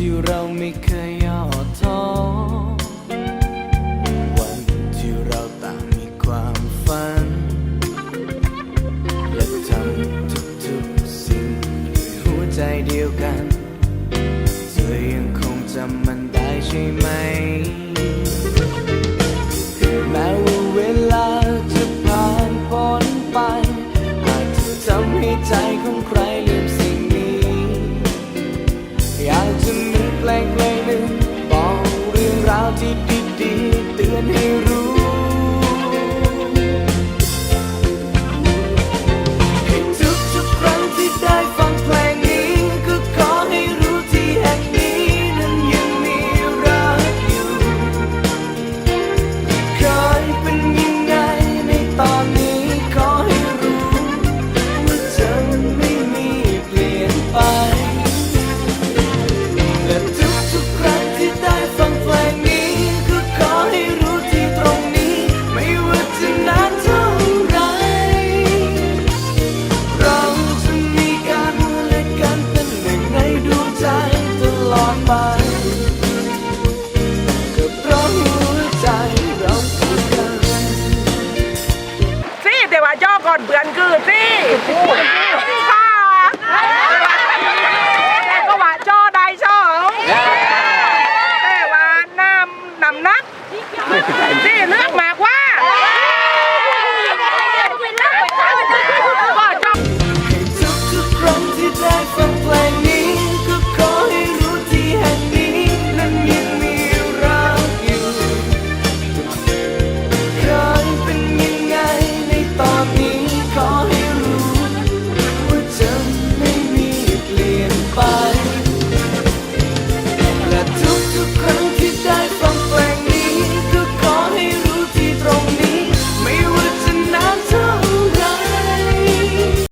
ที่เราไม่เคยย่อท้อวันที่เราต่างมีความฝัน และทำทุกๆสิ่งในหัวใจเดียวกันเธอยังคงจำมันได้ใช่ไหม แม้ว่าเวลาจะผ่านพ้นไปอาจเธทำให้ใจของใคร ที่ดีๆเตือนให้ สิเพว่แต่ว่าย่อก่อนเบือนคือสิ